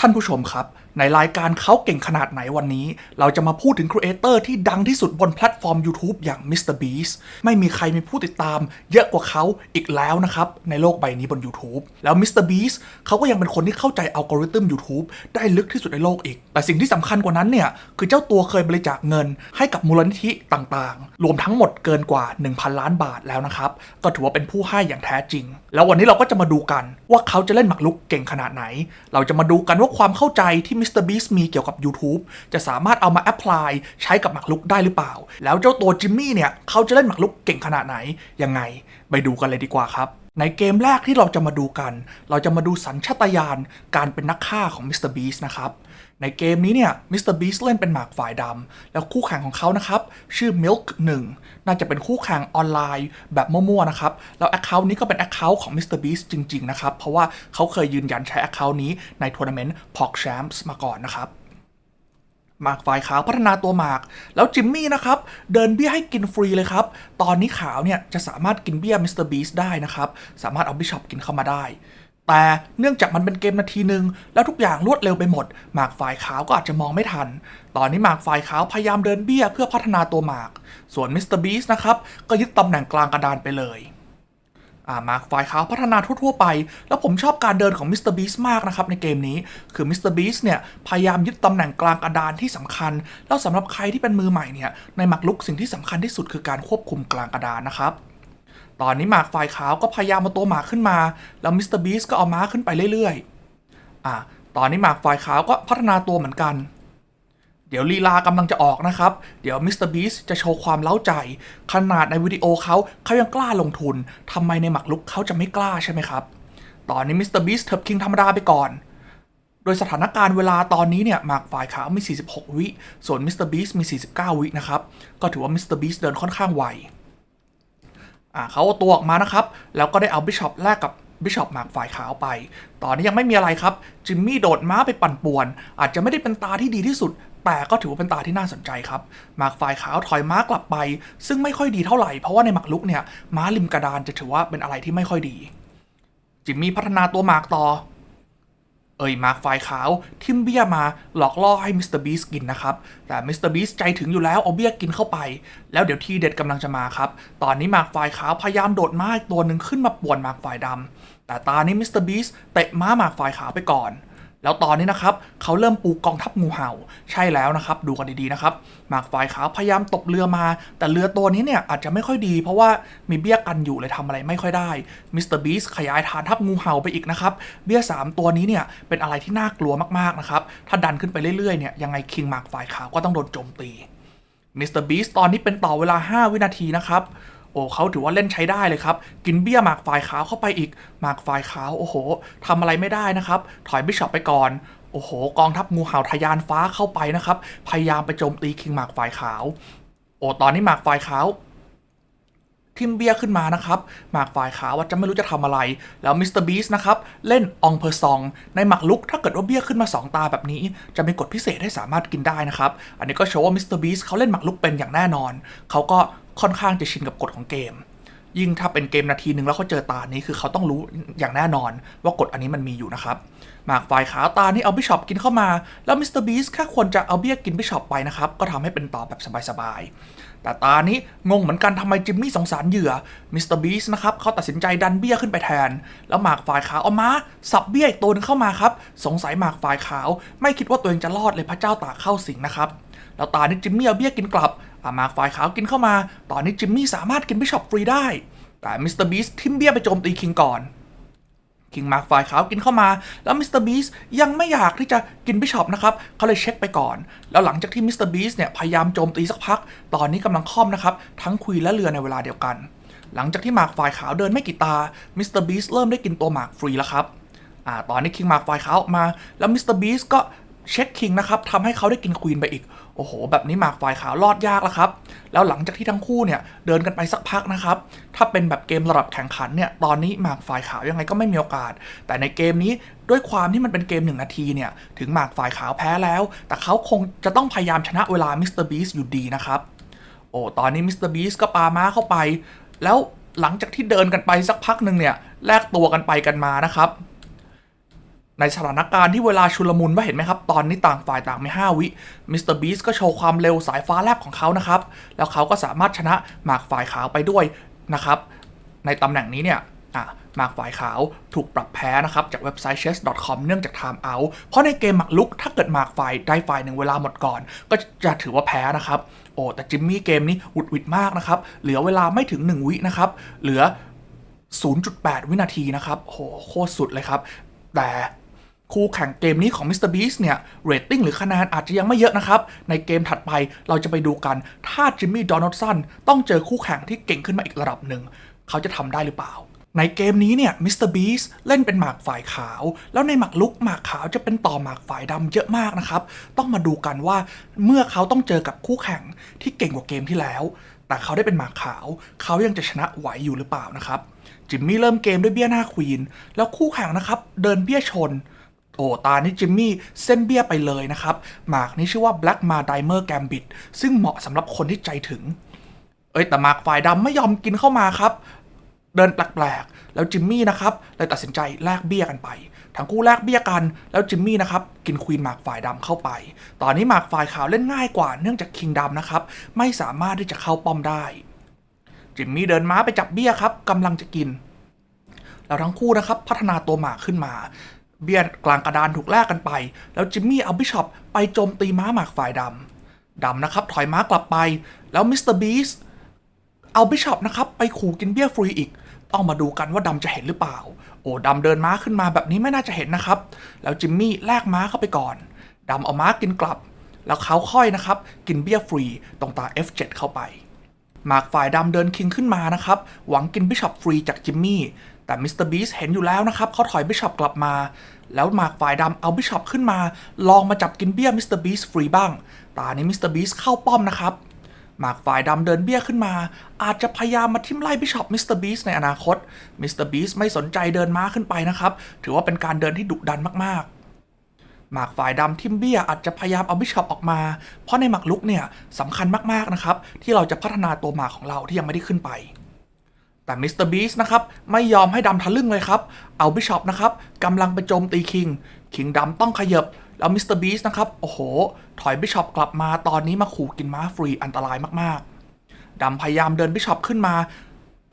ท่านผู้ชมครับ ในรายการเขาเก่งขนาดไหนวันนี้ เราจะมาพูดถึงครีเอเตอร์ที่ดังที่สุดบนแพลตฟอร์ม YouTube อย่าง MrBeast ไม่มีใครมีผู้ติดตามเยอะกว่าเขาอีกแล้วนะครับ ในโลกใบนี้บน YouTube แล้ว MrBeast เขาก็ยังเป็นคนที่เข้าใจอัลกอริทึม YouTube ได้ลึกที่สุดในโลกอีก แต่สิ่งที่สำคัญกว่านั้นเนี่ย คือเจ้าตัวเคยบริจาคเงินให้กับมูลนิธิต่างๆ รวมทั้งหมดเกินกว่า 1,000 ล้านบาทแล้วนะครับก็ถือว่าเป็นผู้ให้อย่างแท้จริง แล้ววันนี้เราก็จะมาดูกันว่าเขาจะเล่นหมากรุกเก่งขนาดไหน เราจะมาดูกันว่าความเข้าใจที่ Mr. Beast มีเกี่ยวกับ YouTube จะสามารถเอามาแอพพลายใช้กับหมากรุกได้หรือเปล่า แล้วเจ้าตัวจิมมี่เนี่ย เขาจะเล่นหมากรุกเก่งขนาดไหน ยังไง ไปดูกันเลยดีกว่าครับ ในเกมแรกที่เราจะมาดูกัน เราจะมาดูสัญชาตญาณการเป็นนักฆ่าของ Mr. Beast นะครับ ในเกมนี้เนี่ย Mr. Beast เล่นเป็นหมากฝ่ายดำ แล้วคู่แข่งของเขานะครับ ชื่อ Milk 1 น่าจะเป็นคู่แข่งออนไลน์แบบมั่วๆนะครับ แล้ว Account นี้ก็เป็น Account ของ Mr. Beast จริง ๆ นะครับ เพราะว่าเขาเคยยืนยันใช้ Account นี้ในทัวร์นาเมนต์ POC Champs มาก่อนนะครับหมากฝ่ายขาวพัฒนาตัวหมาก แล้วจิมมี่นะครับ เดินเบี้ยให้กินฟรีเลยครับ ตอนนี้ขาวเนี่ยจะสามารถกินเบี้ยมิสเตอร์บีสได้นะครับ สามารถเอาบิชอปกินเข้ามาได้ แต่เนื่องจากมันเป็นเกมนาทีหนึ่งแล้วทุกอย่างรวดเร็วไปหมด หมากฝ่ายขาวก็อาจจะมองไม่ทัน ตอนนี้หมากฝ่ายขาวพยายามเดินเบี้ยเพื่อพัฒนาตัวหมาก ส่วนมิสเตอร์บีสนะครับ ก็ยึดตำแหน่งกลางกระดานไปเลยอ่ามาร์คฝ่ายขาวพัฒนาทั่ว ๆ ไป แล้วผมชอบการเดินของมิสเตอร์บีสมากนะครับในเกมนี้ คือมิสเตอร์บีสเนี่ย พยายามยึดตำแหน่งกลางกระดานที่สำคัญ แล้วสำหรับใครที่เป็นมือใหม่เนี่ย ในหมากลุกสิ่งที่สำคัญที่สุดคือการควบคุมกลางกระดานนะครับ ตอนนี้หมากฝ่ายขาวก็พยายามมาตัวหมากขึ้นมา แล้วมิสเตอร์บีสก็เอาม้าขึ้นไปเรื่อยๆ อ่าตอนนี้หมากฝ่ายขาวก็พัฒนาตัวเหมือนกัน เดี๋ยวลีลากำลังจะออกนะครับ เดี๋ยวมิสเตอร์บีสจะโชว์ความเล้าใจ ขนาดในวิดีโอเขาเขายังกล้าลงทุนทำไมในหมักลุกเขาจะไม่กล้าใช่ไหมครับ ตอนนี้มิสเตอร์บีสเทิบคิงธรรมดาไปก่อน โดยสถานการณ์เวลาตอนนี้เนี่ยหมากฝ่ายขาวมี 46 วิ ส่วนมิสเตอร์บีสมี 49 วินะครับ ก็ถือว่ามิสเตอร์บีสเดินค่อนข้างไว อ่าเขาเอาตัวออกมานะครับ แล้วก็ได้เอาบิชอปแลกกับบิชอปหมากฝ่ายขาวไป ตอนนี้ยังไม่มีอะไรครับ จิมมี่โดดม้าไปปั่นป่วน อาจจะไม่ได้เป็นตาที่ดีที่สุด แต่ก็ถือว่าเป็นตาที่น่าสนใจครับ หมากฝ่ายขาวถอยม้ากลับไป ซึ่งไม่ค่อยดีเท่าไหร่ เพราะว่าในหมากลุกเนี่ย ม้าริมกระดานจะถือว่าเป็นอะไรที่ไม่ค่อยดี จิมมี่พัฒนาตัวหมากต่อ เอ่ยมาร์กไฟขาว ทิมเบี้ยมาหลอกล่อให้มิสเตอร์บีสกินนะครับ แต่มิสเตอร์บีสใจถึงอยู่แล้วเอาเบี้ยกินเข้าไป แล้วเดี๋ยวทีเด็ดกำลังจะมาครับ ตอนนี้มาร์กไฟขาวพยายามโดดม้าอีกตัวหนึ่งขึ้นมาป่วนมาร์กไฟดำแต่ตอนนี้มิสเตอร์บีสเตะม้ามาร์กไฟขาวไปก่อน แล้วตอนนี้นะครับเขาเริ่มปูกองทัพงูเห่า ใช่แล้วนะครับ ดูกันดีๆนะครับหมากฝ่ายขาวพยายามตบเรือมา แต่เรือตัวนี้เนี่ยอาจจะไม่ค่อยดี เพราะว่ามีเบี้ยกันอยู่เลยทำอะไรไม่ค่อยได้มิสเตอร์บีสขยายฐานทัพงูเห่าไปอีกนะครับ เบี้ย 3 ตัวนี้เนี่ยเป็นอะไรที่น่ากลัวมากๆนะครับ ถ้าดันขึ้นไปเรื่อยๆเนี่ยยังไงคิงหมากฝ่ายขาวก็ต้องโดนโจมตีมิสเตอร์บีสตอนนี้เป็นต่อเวลา 5 วินาทีนะครับ โอ้เขาถือว่าเล่นใช้ได้เลยครับ กินเบี้ยหมากฝ่ายขาวเข้าไปอีก หมากฝ่ายขาวโอ้โหทำอะไรไม่ได้นะครับ ถอยบิชอปไปก่อนโอ้โห กองทัพงูเห่าทะยานฟ้าเข้าไปนะครับ พยายามไปโจมตีคิงหมากฝ่ายขาว โอ้ตอนนี้หมากฝ่ายขาวทิมเบียขึ้นมานะครับหมากฝ่ายขาวว่าจะไม่รู้จะทำอะไร แล้วมิสเตอร์บีสนะครับ เล่นองเพอร์ซอง ในหมักลุกถ้าเกิดว่าเบี้ยขึ้นมา 2 ตาแบบนี้ จะมีกฎพิเศษให้สามารถกินได้นะครับ อันนี้ก็โชว์ว่ามิสเตอร์บีสเขาเล่นหมักลุกเป็นอย่างแน่นอน เขาก็ ค่อนข้างจะชินกับกฎของเกม ยิ่งถ้าเป็นเกมนาทีหนึ่งแล้วเขาเจอตานี้คือเขาต้องรู้อย่างแน่นอนว่ากฎอันนี้มันมีอยู่นะครับหมากฝ่ายขาวตานี่เอาบิชอปกินเข้ามา แล้วมิสเตอร์บีสแค่ควรจะเอาเบี้ยกินบิชอปไปนะครับ ก็ทำให้เป็นต่อแบบสบายๆ แต่ตานี้งงเหมือนกันทำไมจิมมี่สงสารเหยื่อมิสเตอร์บีสนะครับเขาตัดสินใจดันเบี้ยขึ้นไปแทน แล้วหมากฝ่ายขาวเอามาสับเบี้ยอีกตัวหนึงเข้ามาครับ สงสัยหมากฝ่ายขาว ไม่คิดว่าตัวเองจะรอดเลยพระเจ้าตาเข้าสิงนะครับแล้วตานี้จิมมี่เอาเบี้ยกินกลับ อะหมาฝ่ายขาวกินเข้ามา ตอนนี้จิมมี่สามารถกินบิชอปฟรีได้ แต่มิสเตอร์บีสทิมเบี้ยไปโจมตีคิงก่อนคิงมาร์คฝ่ายขาวกินเข้ามา แล้วมิสเตอร์บีสยังไม่อยากที่จะกินบิชอปนะครับเขาเลยเช็คไปก่อน แล้วหลังจากที่มิสเตอร์บีสเนี่ยพยายามโจมตีสักพัก ตอนนี้กำลังค่อมนะครับ ทั้งคุยและเรือในเวลาเดียวกัน หลังจากที่หมากฝ่ายขาวเดินไม่กี่ตามิสเตอร์บีสเริ่มได้กินตัวหมากฟรีแล้วครับอ่าตอนนี้คิงหมากฝ่ายขาวออกมา แล้วมิสเตอร์บีสก็ เช็คคิงนะครับทำให้เขาได้กินควีนไปอีก โอ้โห แบบนี้หมากฝ่ายขาวรอดยากแล้วครับ แล้วหลังจากที่ทั้งคู่เนี่ยเดินกันไปสักพักนะครับ ถ้าเป็นแบบเกมระดับแข่งขันเนี่ยตอนนี้หมากฝ่ายขาวยังไงก็ไม่มีโอกาส แต่ในเกมนี้ด้วยความที่มันเป็นเกมหนึ่งนาทีเนี่ยถึงหมากฝ่ายขาวแพ้แล้ว แต่เขาคงจะต้องพยายามชนะเวลามิสเตอร์บีสอยู่ดีนะครับโอ้ตอนนี้มิสเตอร์บีสก็ปาม้าเข้าไป แล้วหลังจากที่เดินกันไปสักพักหนึ่งเนี่ยแลกตัวกันไปกันมานะครับ ในสถานการณ์ที่เวลาชุลมุนว่าเห็นไหมครับ ตอนนี้ต่างฝ่ายต่างไม่5วิมิสเตอร์บีสก็โชว์ความเร็วสายฟ้าแลบของเขานะครับ แล้วเขาก็สามารถชนะหมากฝ่ายขาวไปด้วยนะครับ ในตำแหน่งนี้เนี่ยอะหมากฝ่ายขาวถูกปรับแพ้นะครับ จากเว็บไซต์ chess.com เนื่องจาก time out เพราะในเกมหมากลุกถ้าเกิดหมากฝ่ายใดฝ่ายหนึ่งเวลาหมดก่อน ก็จะถือว่าแพ้นะครับ โอ้แต่จิมมี่เกมนี้หุดหวิดมากนะครับ เหลือเวลาไม่ถึง 1 วินะครับ เหลือ 0.8 วินาทีนะครับโหโคตรสุดเลยครับ แต่ คู่แข่งเกมนี้ของ Mr. Beast เนี่ยเรตติ้งหรือคะแนนอาจจะยังไม่เยอะนะครับ ในเกมถัดไปเราจะไปดูกัน ถ้าจิมมี่ดอนอ d สันต้องเจอคู่แข่งที่เก่งขึ้นมาอีกระดับหนึ่ง เขาจะทำได้หรือเปล่า ในเกมนี้เนี่ยมิสเตอร์บีสเล่นเป็นหมากฝ่ายขาว แล้วในหมากลุกหมากขาวจะเป็นต่อหมากฝ่ายดำเยอะมากนะครับ ต้องมาดูกันว่าเมื่อเขาต้องเจอกับคู่แข่งที่เก่งกว่าเกมที่แล้ว แต่เขาได้เป็นหมากขาว เขายังจะชนะไหวอยู่หรือเปล่านะครับจิมมี่เริ่มเกมด้วยเบี้ยหน้าควีนแล้วคู่แข่งนะครับเดินเบี้ยชน โอ้ตานี้จิมมี่เส้นเบี้ยไปเลยนะครับ หมากนี้ชื่อว่า Black m a d i m e r Gambit ซึ่งเหมาะสำหรับคนที่ใจถึง เอ้ยแต่หมากฝ่ายดำไม่ยอมกินเข้ามาครับ เดินแปลกๆ แล้วจิมมี่นะครับเลยตัดสินใจแลกเบี้ยกันไป ทั้งคู่แลกเบี้ยกัน แล้วจิมมี่นะครับกินควีนหมากฝ่ายดำเข้าไป ตอนนี้หมากฝ่ายขาวเล่นง่ายกว่าเนื่องจากคิงดำนะครับไม่สามารถที่จะเข้าป้อมได้ จิมมี่เดินม้าไปจับเบี้ยครับกำลังจะกินแล้วทั้งคู่นะครับพัฒนาตัวหมากขึ้นมา เบียดกลางกระดานถูกแลกกันไป แล้วจิมมี่เอาบิชอปไปโจมตีม้าหมากฝ่ายดำดำนะครับถอยม้ากลับไป แล้วมิสเตอร์บีสเอาบิชอปนะครับไปขู่กินเบี้ยฟรีอีก ต้องมาดูกันว่าดำจะเห็นหรือเปล่า โอ้ดำเดินม้าขึ้นมาแบบนี้ไม่น่าจะเห็นนะครับ แล้วจิมมี่แลกม้าเข้าไปก่อนดำเอาม้ากินกลับ แล้วเขาค่อยนะครับ กินเบี้ยฟรีตรงตา F7 เข้าไปหมากฝ่ายดำเดินคิงขึ้นมานะครับ หวังกินบิชอปฟรีจากจิมมี่ แต่มิสเตอร์บีสเห็นอยู่แล้วนะครับเขาถอยบิชอปกลับมา แล้วหมากฝ่ายดำเอาบิชอปขึ้นมา ลองมาจับกินเบี้ยมิสเตอร์บีสฟรีบ้าง ตานี้มิสเตอร์บีสเข้าป้อมนะครับหมากฝ่ายดำเดินเบี้ยขึ้นมา อาจจะพยายามมาทิมไล่บิชอปมิสเตอร์บีสในอนาคตมิสเตอร์บีสไม่สนใจเดินม้าขึ้นไปนะครับ ถือว่าเป็นการเดินที่ดุดันมากๆ หมากฝ่ายดำทิมเบี้ยอาจจะพยายามเอาบิชอปออกมา เพราะในหมากลุกเนี่ยสำคัญมากๆนะครับ ที่เราจะพัฒนาตัวหมากของเราที่ยังไม่ได้ขึ้นไป แต่มิสเตอร์บีสนะครับ ไม่ยอมให้ดำทะลึ่งเลยครับ เอาบิชอปนะครับกำลังไปโจมตีคิง คิงดำต้องขยับ แล้วมิสเตอร์บีสนะครับ โอ้โห ถอยบิชอปกลับมาตอนนี้มาขู่กินม้าฟรีอันตรายมากๆ ดำพยายามเดินบิชอปขึ้นมา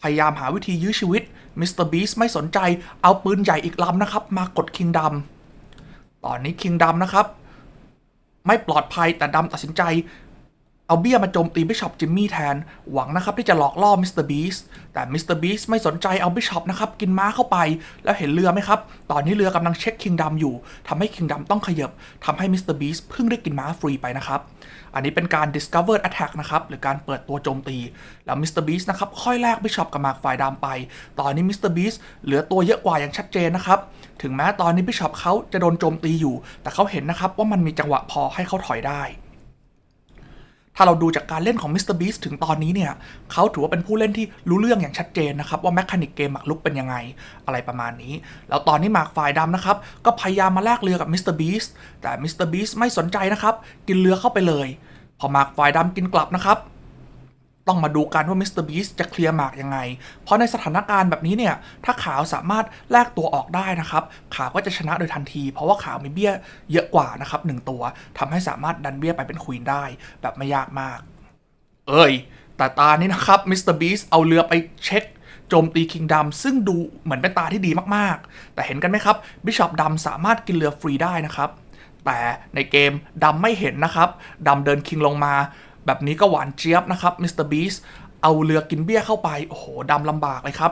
พยายามหาวิธียื้อชีวิตมิสเตอร์บีสไม่สนใจเอาปืนใหญ่อีกลำนะครับ มากดคิงดำตอนนี้คิงดำนะครับ ไม่ปลอดภัยแต่ดำตัดสินใจ เอาเบี้ยมาโจมตีบิชอปจิมมี่แทน หวังนะครับที่จะหลอกล่อมิสเตอร์บีสแต่มิสเตอร์บีสไม่สนใจเอาบิชอปนะครับกินม้าเข้าไป แล้วเห็นเรือไหมครับ ตอนนี้เรือกำลังเช็คคิงดำอยู่ทำให้คิงดำต้องขยับทำให้มิสเตอร์บีสเพิ่งได้กินม้าฟรีไปนะครับ อันนี้เป็นการ discover attack นะครับ หรือการเปิดตัวโจมตี แล้วมิสเตอร์บีสนะครับค่อยแลกบิชอปกับหมากฝ่ายดำไป ตอนนี้มิสเตอร์บีสเหลือตัวเยอะกว่าอย่างชัดเจนนะครับถึงแม้ตอนนี้บิชอปเขาจะโดนโจมตีอยู่ แต่เขาเห็นนะครับว่ามันมีจังหวะพอให้เขาถอยได้ ถ้าเราดูจากการเล่นของมิสเตอร์บีสถึงตอนนี้เนี่ยเขาถือว่าเป็นผู้เล่นที่รู้เรื่องอย่างชัดเจนนะครับ ว่าแมคานิกเกมหมากลุกเป็นยังไง อะไรประมาณนี้ แล้วตอนนี้หมากฝ่ายดำนะครับ ก็พยายามมาแลกเรือกับมิสเตอร์บีสแต่มิสเตอร์บีสไม่สนใจนะครับ กินเรือเข้าไปเลย พอหมากฝ่ายดำกินกลับนะครับ ต้องมาดูกันว่ามิสเตอร์บีสจะเคลียร์หมากยังไง เพราะในสถานการณ์แบบนี้เนี่ย ถ้าขาวสามารถแลกตัวออกได้นะครับ ขาวก็จะชนะโดยทันที เพราะว่าขาวมีเบี้ยเยอะกว่านะครับหนึ่งตัวทำให้สามารถดันเบี้ยไปเป็นควีนได้ แบบไม่ยากมาก เอ้ย แต่ตานี้นะครับมิสเตอร์บีสเอาเรือไปเช็คโจมตีคิงดำซึ่งดูเหมือนเป็นตาที่ดีมากๆ แต่เห็นกันไหมครับบิชอปดำสามารถกินเรือฟรีได้นะครับ แต่ในเกมดำไม่เห็นนะครับดำเดินคิงลงมา แบบนี้ก็หวานเจี๊ยบนะครับมิสเตอร์บีสเอาเรือกินเบี้ยเข้าไป โอ้โหดำลำบากเลยครับ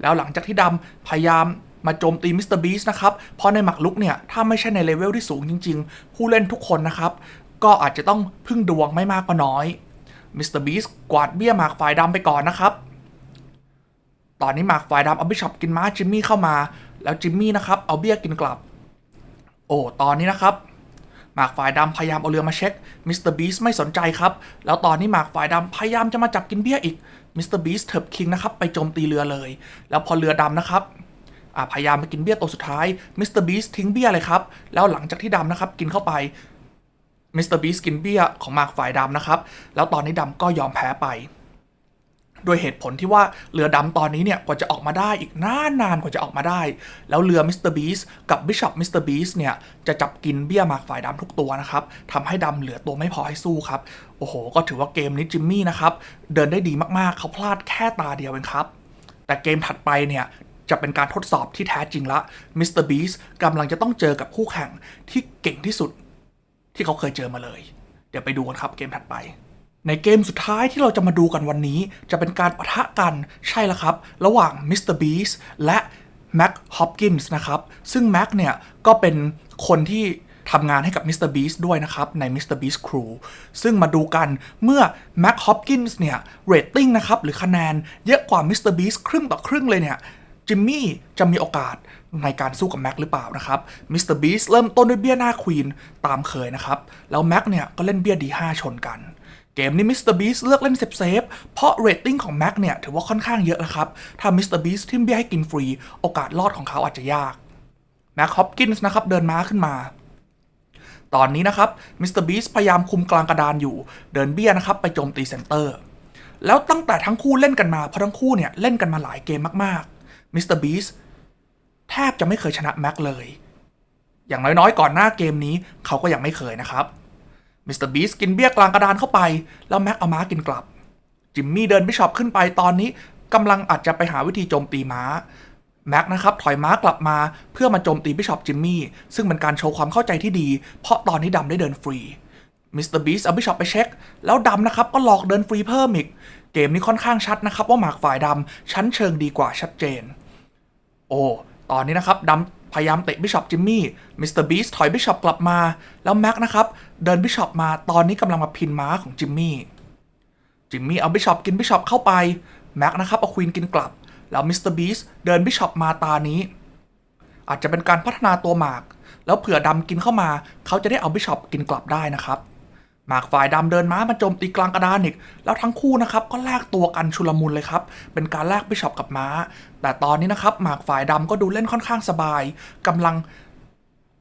แล้วหลังจากที่ดำพยายามมาโจมตีมิสเตอร์บีสนะครับ เพราะในหมักลุกเนี่ย ถ้าไม่ใช่ในเลเวลที่สูงจริง ๆ ผู้เล่นทุกคนนะครับ ก็อาจจะต้องพึ่งดวงไม่มากก็น้อยมิสเตอร์บีสกวาดเบี้ยหมากฝ่ายดำไปก่อนนะครับ ตอนนี้หมากฝ่ายดำเอาบิชอปกินม้าจิมมี่เข้ามา แล้วจิมมี่นะครับเอาเบี้ยกินกลับ โอ้ตอนนี้นะครับ หมากฝ่ายดำพยายามเอาเรือมาเช็คมิสเตอร์บีสไม่สนใจครับ แล้วตอนนี้หมากฝ่ายดำพยายามจะมาจับกินเบี้ยอีกมิสเตอร์บีสเถิบคิงนะครับไปโจมตีเรือเลย แล้วพอเรือดำนะครับอ่าพยายามมากินเบี้ยตัวสุดท้ายมิสเตอร์บีสทิ้งเบี้ยเลยครับ แล้วหลังจากที่ดำนะครับกินเข้าไปมิสเตอร์บีสกินเบี้ยของหมากฝ่ายดำนะครับ แล้วตอนนี้ดำก็ยอมแพ้ไป โดยเหตุผลที่ว่าเรือดำตอนนี้เนี่ยกว่าจะออกมาได้อีกนานนานกว่าจะออกมาได้ แล้วเรือมิสเตอร์บีสกับบิชอปมิสเตอร์บีสเนี่ยจะจับกินเบี้ยมากฝ่ายดำทุกตัวนะครับทำให้ดำเหลือตัวไม่พอให้สู้ครับ โอ้โห ก็ถือว่าเกมนี้จิมมี่นะครับเดินได้ดีมากๆ เขาพลาดแค่ตาเดียวเองครับ แต่เกมถัดไปเนี่ยจะเป็นการทดสอบที่แท้จริงละมิสเตอร์บีสกำลังจะต้องเจอกับคู่แข่งที่เก่งที่สุดที่เขาเคยเจอมาเลย เดี๋ยวไปดูกันครับเกมถัดไป ในเกมสุดท้ายที่เราจะมาดูกันวันนี้ จะเป็นการปะทะกันใช่แล้วครับ ระหว่างมิสเตอร์บีสและแม็กฮอปกินส์นะครับ ซึ่งแม็กเนี่ย ก็เป็นคนที่ทำงานให้กับมิสเตอร์บีสด้วยนะครับ ในมิสเตอร์บีสครูซึ่งมาดูกันเมื่อแม็กฮอปกินส์เนี่ยเรตติ้งนะครับ หรือคะแนนเยอะกว่ามิสเตอร์บีสครึ่งต่อครึ่งเลยเนี่ย จิมมี่จะมีโอกาสในการสู้กับแม็กหรือเปล่านะครับมิสเตอร์บีสเริ่มต้นด้วยเบี้ยหน้าควีนตามเคยนะครับ แล้วแม็กเนี่ย ก็เล่นเบี้ยดี5ชนกัน เกมนี้มิสเตอร์บีสเลือกเล่นเซฟเซฟเพราะเรตติ้งของแม็กเนี่ย ถือว่าค่อนข้างเยอะนะครับ ถ้ามิสเตอร์บีสทิมเบี้ยให้กินฟรี โอกาสรอดของเขาอาจจะยากแม็กฮอปกินส์นะครับเดินม้าขึ้นมา ตอนนี้นะครับมิสเตอร์บีสพยายามคุมกลางกระดานอยู่ เดินเบี้ยนะครับไปโจมตีเซนเตอร์ แล้วตั้งแต่ทั้งคู่เล่นกันมา เพราะทั้งคู่เนี่ยเล่นกันมาหลายเกมมากๆมิสเตอร์บีสแทบจะไม่เคยชนะแม็กเลย อย่างน้อยๆ ก่อนหน้าเกมนี้เขาก็ยังไม่เคยนะครับ มิสเตอร์บีสกินเบี้ยกลางกระดานเข้าไป แล้วแม็กเอาม้ากินกลับ จิมมี่เดินบิชอปขึ้นไปตอนนี้กำลังอาจจะไปหาวิธีโจมตีม้าแม็กนะครับถอยม้ากลับมาเพื่อมาโจมตีบิชอปจิมมี่ซึ่งเป็นการโชว์ความเข้าใจที่ดี เพราะตอนนี้ดำได้เดินฟรีมิสเตอร์บีสเอาบิชอปไปเช็ค แล้วดำนะครับก็หลอกเดินฟรีเพิ่มอีก เกมนี้ค่อนข้างชัดนะครับว่าหมากฝ่ายดำชั้นเชิงดีกว่าชัดเจน โอ้ตอนนี้นะครับดำพยายามเตะบิชอปจิมมี่มิสเตอร์บีสถอยบิชอปกลับมา แล้วแม็กนะครับ เดินบิชอปมาตอนนี้กำลังมาพินม้าของจิมมี่ จิมมี่เอาบิชอปกินบิชอปเข้าไป แม็กนะครับเอาควีนกินกลับ แล้วมิสเตอร์บีสเดินบิชอปมาตานี้ อาจจะเป็นการพัฒนาตัวหมาก แล้วเผื่อดำกินเข้ามา เขาจะได้เอาบิชอปกินกลับได้นะครับ หมากฝ่ายดำเดินม้ามาโจมตีกลางกระดานอีก แล้วทั้งคู่นะครับก็แลกตัวกันชุลมุนเลยครับ เป็นการแลกบิชอปกับม้า แต่ตอนนี้นะครับหมากฝ่ายดำก็ดูเล่นค่อนข้างสบายกำลัง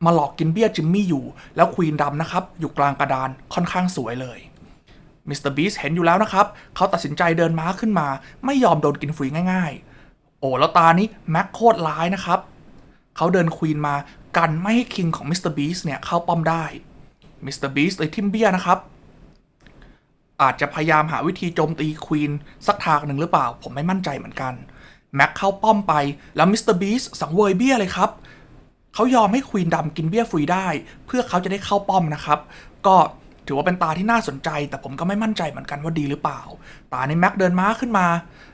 มาหลอกกินเบี้ยจิมมี่อยู่ แล้วควีนดำนะครับ อยู่กลางกระดานค่อนข้างสวยเลยมิสเตอร์บีสเห็นอยู่แล้วนะครับ เขาตัดสินใจเดินม้าขึ้นมา ไม่ยอมโดนกินฟรีง่ายๆ โอ้แล้วตานี้แม็กโคตรร้ายนะครับ เขาเดินควีนมากันไม่ให้คิงของมิสเตอร์บีสเนี่ยเข้าป้อมได้มิสเตอร์บีสเลยทิมเบียนะครับ อาจจะพยายามหาวิธีโจมตีควีนสักทางหนึ่งหรือเปล่า ผมไม่มั่นใจเหมือนกัน แม็กเข้าป้อมไปแล้วมิสเตอร์บีสสังเวยเบี้ยเลยครับ เขายอมให้ควีนดำกินเบี้ยฟรีได้ เพื่อเขาจะได้เข้าป้อมนะครับ ก็ถือว่าเป็นตาที่น่าสนใจ แต่ผมก็ไม่มั่นใจเหมือนกันว่าดีหรือเปล่า ตาในแม็กเดินม้าขึ้นมา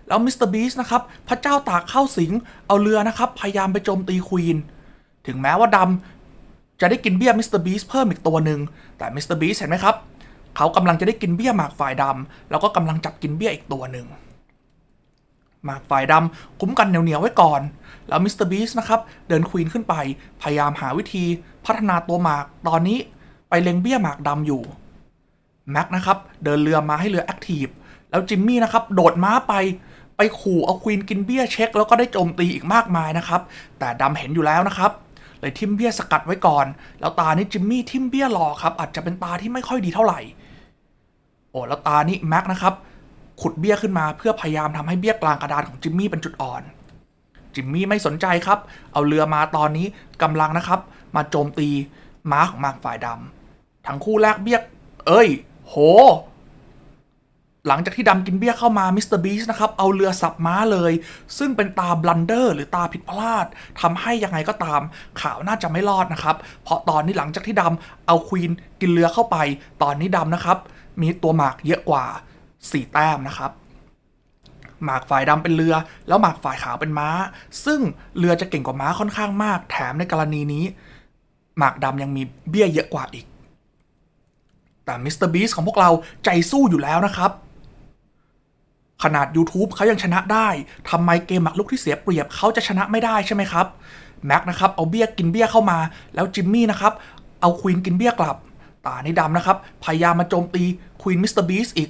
แล้วมิสเตอร์บีสนะครับ พระเจ้าตากเข้าสิง เอาเรือนะครับ พยายามไปโจมตีควีน ถึงแม้ว่าดำจะได้กินเบี้ยมิสเตอร์บีสเพิ่มอีกตัวหนึ่ง แต่มิสเตอร์บีสเห็นไหมครับ เขากำลังจะได้กินเบี้ยหมากฝ่ายดำแล้วก็กำลังจับกินเบี้ยอีกตัวหนึ่ง มากฝ่ายดำคุ้มกันเหนียวๆไว้ก่อน แล้วมิสเตอร์บีสนะครับ เดินควีนขึ้นไป พยายามหาวิธีพัฒนาตัวหมาก ตอนนี้ไปเล็งเบี้ยหมากดำอยู่ แม็กนะครับ เดินเรือมาให้เรือแอคทีฟ แล้วจิมมี่นะครับ โดดม้าไป ไปขู่เอาควีนกินเบี้ยเช็ค แล้วก็ได้โจมตีอีกมากมายนะครับ แต่ดำเห็นอยู่แล้วนะครับ เลยทิมเบี้ยสกัดไว้ก่อน แล้วตานี้จิมมี่ทิมเบี้ยหลอกครับ อาจจะเป็นตาที่ไม่ค่อยดีเท่าไหร่ โอ้แล้วตานี้แม็กนะครับ ขุดเบี้ยขึ้นมาเพื่อพยายามทำให้เบี้ยกลางกระดานของจิมมี่เป็นจุดอ่อน จิมมี่ไม่สนใจครับ เอาเรือมาตอนนี้กำลังนะครับ มาโจมตีม้าของมากฝ่ายดำทั้งคู่แลกเบี้ย เอ้ย โห หลังจากที่ดำกินเบี้ยเข้ามามิสเตอร์บีสนะครับ เอาเรือสับม้าเลย ซึ่งเป็นตาบลันเดอร์ หรือตาผิดพลาดทำให้ยังไงก็ตามข่าวน่าจะไม่รอดนะครับ เพราะตอนนี้หลังจากที่ดำเอาควีนกินเรือเข้าไป ตอนนี้ดำนะครับ มีตัวหมากเยอะกว่า 4 แต้มนะครับ หมากฝ่ายดำเป็นเรือ แล้วหมากฝ่ายขาวเป็นม้า ซึ่งเรือจะเก่งกว่าม้าค่อนข้างมาก แถมในกรณีนี้ หมากดำยังมีเบี้ยเยอะกว่าอีก แต่มิสเตอร์บีสของพวกเราใจสู้อยู่แล้วนะครับ ขนาด YouTube เขายังชนะได้ทำไมเกมหมากลุกที่เสียเปรียบเขาจะชนะไม่ได้ใช่ไหมครับแม็กนะครับเอาเบี้ยกินเบี้ยเข้ามา แล้วจิมมี่นะครับเอาควีนกินเบี้ยกลับ ตานี่ดำนะครับ พยายามมาโจมตีควีนมิสเตอร์บีสอีก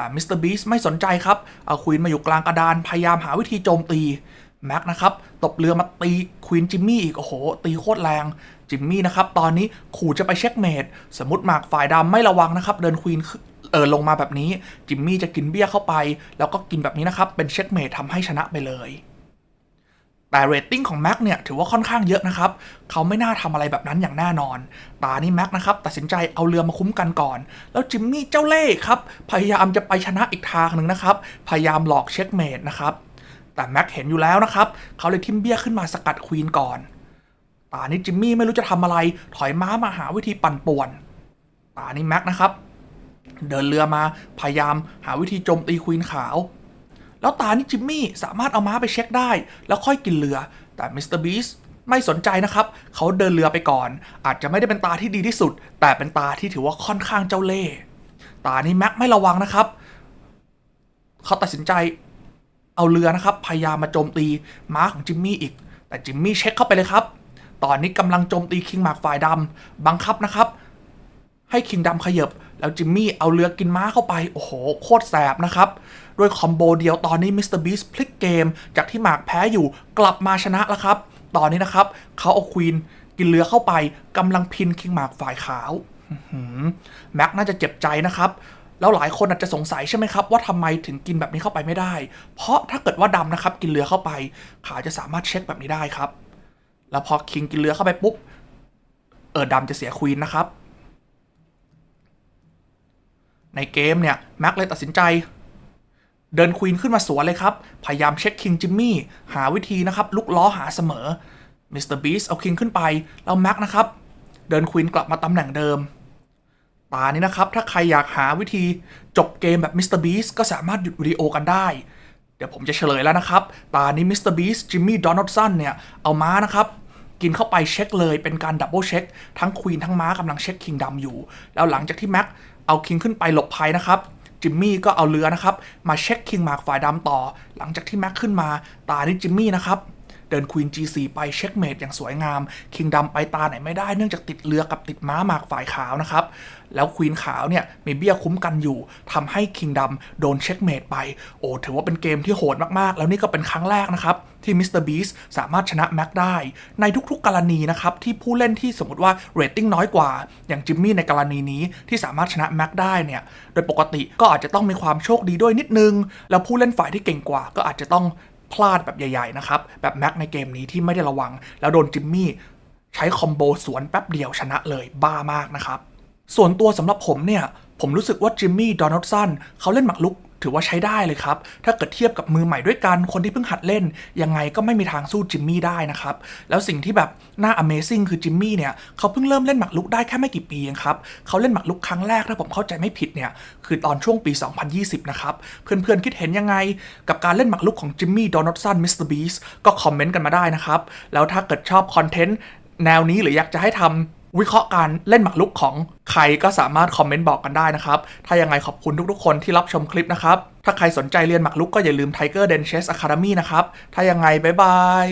แต่มิสเตอร์บีสไม่สนใจครับ เอาควีนมาอยู่กลางกระดาน พยายามหาวิธีโจมตี แม็กนะครับ ตบเรือมาตีควีนจิมมี่อีก โอ้โห ตีโคตรแรง จิมมี่นะครับ ตอนนี้ขู่จะไปเช็คเมด สมมติหมากฝ่ายดำไม่ระวังนะครับ เดินควีนเออลงมาแบบนี้ จิมมี่จะกินเบี้ยเข้าไป แล้วก็กินแบบนี้นะครับ เป็นเช็คเมดทำให้ชนะไปเลย แต่เรตติ้งของแม็กเนี่ยถือว่าค่อนข้างเยอะนะครับ เขาไม่น่าทำอะไรแบบนั้นอย่างแน่นอน ตานี้แม็กนะครับตัดสินใจเอาเรือมาคุ้มกันก่อน แล้วจิมมี่เจ้าเล่ห์ครับ พยายามจะไปชนะอีกทางหนึ่งนะครับ พยายามหลอกเช็คเมทนะครับ แต่แม็กเห็นอยู่แล้วนะครับ เขาเลยทิมเบี้ยขึ้นมาสกัดควีนก่อน ตานี้จิมมี่ไม่รู้จะทำอะไร ถอยม้ามาหาวิธีปั่นป่วน ตานี้แม็กนะครับ เดินเรือมาพยายามหาวิธีโจมตีควีนขาว แล้วตานี่จิมมี่สามารถเอาม้าไปเช็คได้ แล้วค่อยกินเรือ แต่มิสเตอร์บีสไม่สนใจนะครับ เขาเดินเรือไปก่อน อาจจะไม่ได้เป็นตาที่ดีที่สุด แต่เป็นตาที่ถือว่าค่อนข้างเจ้าเล่ห์ตานี้แม็กไม่ระวังนะครับ เขาตัดสินใจเอาเรือนะครับ พยายามมาโจมตีม้าของจิมมี่อีก แต่จิมมี่เช็คเข้าไปเลยครับ ตอนนี้กำลังโจมตีคิงหมากฝ่ายดำบังคับนะครับ ให้คิงดำขยบ แล้วจิมมี่เอาเรือกินม้าเข้าไป โอ้โห โคตรแสบนะครับ ด้วยคอมโบเดียวตอนนี้มิสเตอร์บีสพลิกเกม จากที่หมากแพ้อยู่กลับมาชนะแล้วครับ ตอนนี้นะครับเขาเอาควีนกินเรือเข้าไปกำลังพินคิงหมากฝ่ายขาวแม็กน่าจะเจ็บใจนะครับแล้วหลายคนอาจจะสงสัยใช่ไหมครับ ว่าทำไมถึงกินแบบนี้เข้าไปไม่ได้ เพราะถ้าเกิดว่าดำนะครับ กินเรือเข้าไปขาจะสามารถเช็คแบบนี้ได้ครับ แล้วพอคิงกินเรือเข้าไปปุ๊บเออดำจะเสียควีนนะครับ ในเกมเนี่ยแม็กเลยตัดสินใจ เดินควีนขึ้นมาสวนเลยครับ พยายามเช็คคิงจิมมี่หาวิธีนะครับลุกล้อหาเสมอมิสเตอร์บีสเอาคิงขึ้นไป แล้วแม็กนะครับ เดินควีนกลับมาตำแหน่งเดิมตานี้นะครับ ถ้าใครอยากหาวิธีจบเกมแบบมิสเตอร์บีสก็สามารถหยุดวิดีโอกันได้ เดี๋ยวผมจะเฉลยแล้วนะครับ ตานี้มิสเตอร์บีสจิมมี่ดอนน l d สันเนี่ย เอาม้านะครับ กินเข้าไปเช็คเลยเป็นการดับเบิลเช็คทั้งควีนทั้งม้ากำลังเช็คคิงดำอยู่ แล้วหลังจากที่แม็ก เอาคิงขึ้นไปหลบภัยนะครับจิมมี่ก็เอาเรือนะครับมาเช็คคิงหมากฝ่ายดำต่อ หลังจากที่แม็กขึ้นมาตานี่จิมมี่นะครับ เดินควีน G4 ไปเช็คเมทอย่างสวยงาม คิงดำไปตาไหนไม่ได้เนื่องจากติดเรือกับติดม้าหมากฝ่ายขาวนะครับ แล้วควีนขาวเนี่ยมีเบี้ยคุ้มกันอยู่ทำให้คิงดำโดนเช็คเมทไป โอ้ถือว่าเป็นเกมที่โหดมากๆ แล้วนี่ก็เป็นครั้งแรกนะครับที่มิสเตอร์บีสสามารถชนะแม็กได้ ในทุกๆกรณีนะครับ ที่ผู้เล่นที่สมมติว่าเรตติ้งน้อยกว่า อย่างจิมมี่ในกรณีนี้ที่สามารถชนะแม็กได้เนี่ย โดยปกติก็อาจจะต้องมีความโชคดีด้วยนิดนึง แล้วผู้เล่นฝ่ายที่เก่งกว่าก็อาจจะต้อง พลาดแบบใหญ่ ๆ นะครับ แบบแม็กในเกมนี้ที่ไม่ได้ระวัง แล้วโดนจิมมี่ใช้คอมโบสวนแป๊บเดียวชนะเลยบ้ามากนะครับ ส่วนตัวสำหรับผมเนี่ย ผมรู้สึกว่าจิมมี่ดอนัลสันเขาเล่นหมากรุก ถือว่าใช้ได้เลยครับ ถ้าเกิดเทียบกับมือใหม่ด้วยกัน คนที่เพิ่งหัดเล่น ยังไงก็ไม่มีทางสู้จิมมี่ได้นะครับ แล้วสิ่งที่แบบน่า Amazing คือจิมมี่เนี่ยเขาเพิ่งเริ่มเล่นหมากรุกได้แค่ไม่กี่ปีเองครับเขาเล่นหมากรุกครั้งแรกถ้าผมเข้าใจไม่ผิดเนี่ยคือตอนช่วงปี 2020 นะครับ เพื่อนๆคิดเห็นยังไง กับการเล่นหมากรุกของจิมมี่ดอน l d สันมิสเตอร์บีสก็คอมเมนต์กันมาได้นะครับแล้วถ้าเกิดชอบคอนเทนต์แนวนี้หรืออยากจะให้ทำ วิเคราะห์การเล่นหมากรุกของใครก็สามารถคอมเมนต์บอกกันได้นะครับ ถ้ายังไงขอบคุณทุกๆคนที่รับชมคลิปนะครับ ถ้าใครสนใจเรียนหมากรุกก็อย่าลืม Tiger Den Chess Academy นะครับ ถ้ายังไงบ๊ายบาย